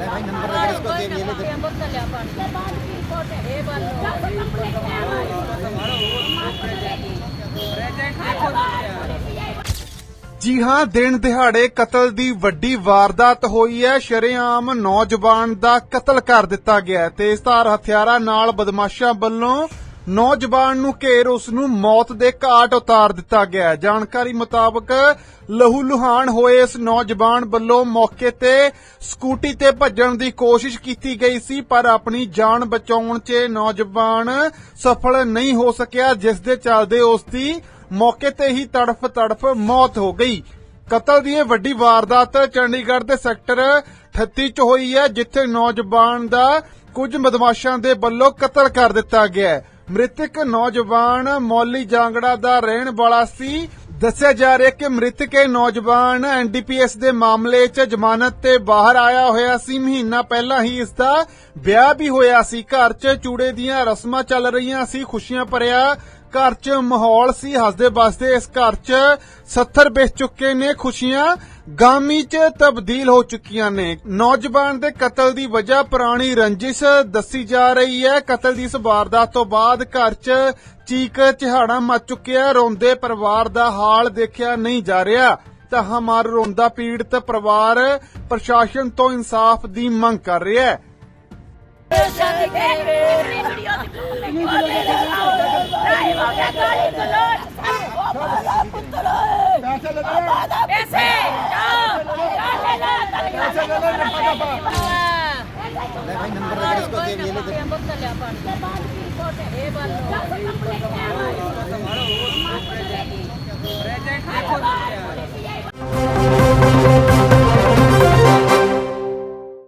भाई नंबर इसको दे मेरे दे नंबर तो ले अपन ये बात की रिपोर्ट है ये बात ਜੀ ਹਾਂ, ਦਿਨ ਦਿਹਾੜੇ ਕਤਲ ਦੀ ਵੱਡੀ ਵਾਰਦਾਤ ਹੋਈ ਹੈ। ਸ਼ਰੇਆਮ ਨੌਜਵਾਨ ਦਾ ਕਤਲ ਕਰ ਦਿੱਤਾ ਗਿਆ ਹੈ। ਤੇਜ਼ਧਾਰ ਹਥਿਆਰਾਂ ਨਾਲ ਬਦਮਾਸ਼ਾਂ ਵੱਲੋਂ ਨੌਜਵਾਨ ਨੂੰ ਘੇਰ ਉਸ ਨੂੰ ਮੌਤ ਦੇ ਘਾਟ ਉਤਾਰ ਦਿੱਤਾ ਗਿਆ ਜਾਣਕਾਰੀ ਮੁਤਾਬਕ ਲਹੂ ਲੁਹਾਨ ਹੋਏ ਇਸ ਨੌਜਵਾਨ ਵੱਲੋਂ ਮੌਕੇ ਤੇ ਸਕੂਟੀ ਤੇ ਭੱਜਣ ਦੀ ਕੋਸ਼ਿਸ਼ ਕੀਤੀ ਗਈ ਸੀ, ਪਰ ਆਪਣੀ ਜਾਨ ਬਚਾਉਣ 'ਚ ਨੌਜਵਾਨ ਸਫਲ ਨਹੀਂ ਹੋ ਸਕਿਆ, ਜਿਸ ਦੇ ਚੱਲਦੇ ਉਸ ਦੀ ਮੌਕੇ ਤੇ ਹੀ ਤੜਫ ਤੜਫ ਮੌਤ ਹੋ ਗਈ। ਕਤਲ ਦੀ ਇਹ ਵੱਡੀ ਵਾਰਦਾਤ ਚੰਡੀਗੜ੍ਹ ਦੇ ਸੈਕਟਰ 38 ਚ ਹੋਈ ਹੈ, ਜਿੱਥੇ ਨੌਜਵਾਨ ਦਾ ਕੁਝ ਬਦਮਾਸ਼ਾਂ ਦੇ ਵੱਲੋਂ ਕਤਲ ਕਰ ਦਿੱਤਾ ਗਿਆ ਹੈ। ਮ੍ਰਿਤਕ ਨੌਜਵਾਨ ਮੌਲੀ ਜਾਂਗੜਾ ਦਾ ਰਹਿਣ ਵਾਲਾ ਸੀ। ਦੱਸਿਆ ਜਾ ਰਿਹਾ ਕਿ ਮ੍ਰਿਤਕ ਇਹ ਨੌਜਵਾਨ ਐਨਡੀਪੀਐਸ ਦੇ ਮਾਮਲੇ 'ਚ ਜ਼ਮਾਨਤ ਤੇ ਬਾਹਰ ਆਇਆ ਹੋਇਆ ਸੀ। ਮਹੀਨਾ ਪਹਿਲਾਂ ਹੀ ਇਸ ਦਾ ਵਿਆਹ ਵੀ ਹੋਇਆ ਸੀ। ਘਰ 'ਚ ਚੂੜੇ ਦੀਆਂ ਰਸਮਾਂ ਚੱਲ ਰਹੀਆਂ ਸੀ, ਖੁਸ਼ੀਆਂ ਭਰਿਆ ਘਰ 'ਚ ਮਾਹੌਲ ਸੀ, ਹੱਸਦੇ ਵਸਦੇ ਇਸ ਘਰ 'ਚ 70 ਵੇਚ ਚੁੱਕੇ ਨੇ, ਖੁਸ਼ੀਆਂ ਗਾਮੀ 'ਚ ਤਬਦੀਲ ਹੋ ਚੁੱਕੀਆਂ ਨੇ। ਨੌਜਵਾਨ ਦੇ ਕਤਲ ਦੀ ਵਜ੍ਹਾ ਪੁਰਾਣੀ ਰੰਜਿਸ਼ ਦੱਸੀ ਜਾ ਰਹੀ ਹੈ। ਕਤਲ ਦੀ ਇਸ ਵਾਰਦਾਤ ਤੋਂ ਬਾਅਦ ਘਰ 'ਚ ਚੀਕ ਚਿਹਾੜਾ ਮਚ ਚੁੱਕਿਆ, ਰੋਂਦੇ ਪਰਿਵਾਰ ਦਾ ਹਾਲ ਦੇਖਿਆ ਨਹੀਂ ਜਾ ਰਿਹਾ। ਤਾਂ ਹਮਾਰ ਰੋਂਦਾ ਪੀੜਤ ਪਰਿਵਾਰ ਪ੍ਰਸ਼ਾਸਨ ਤੋਂ ਇਨਸਾਫ ਦੀ ਮੰਗ ਕਰ ਰਿਹਾ ਹੈ। ఏ వాళ్ళు